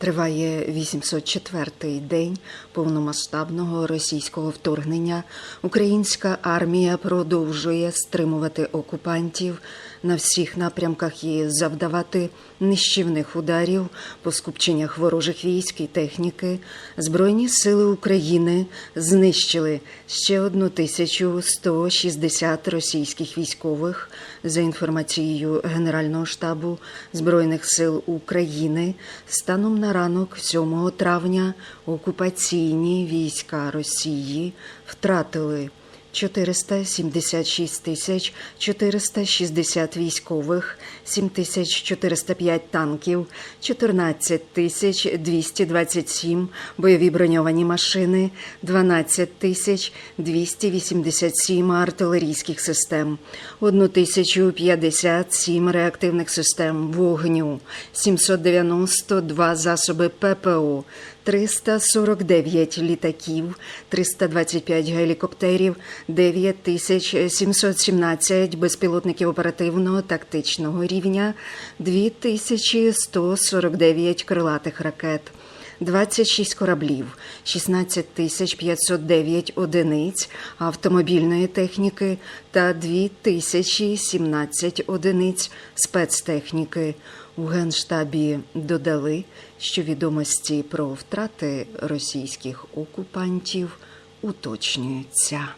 Триває 804-й день повномасштабного російського вторгнення. Українська армія продовжує стримувати окупантів на всіх напрямках і завдавати нищівних ударів по скупченнях ворожих військ і техніки. Збройні сили України знищили ще 1160 російських військових за інформацією Генерального штабу Збройних сил України. Станом на ранок 7 травня окупаційні війська Росії втратили 476 тисяч 460 військових, 7 тисяч 405 танків, 14 тисяч 227 бойові броньовані машини, 12 тисяч 287 артилерійських систем, 1057 реактивних систем вогню, 792 засоби ППО, 349 літаків, 325 гелікоптерів, 9717 безпілотників оперативного тактичного рівня, 2149 крилатих ракет. 26 кораблів, 16 тисяч 509 одиниць автомобільної техніки та 2017 одиниць спецтехніки. У Генштабі додали, що відомості про втрати російських окупантів уточнюються.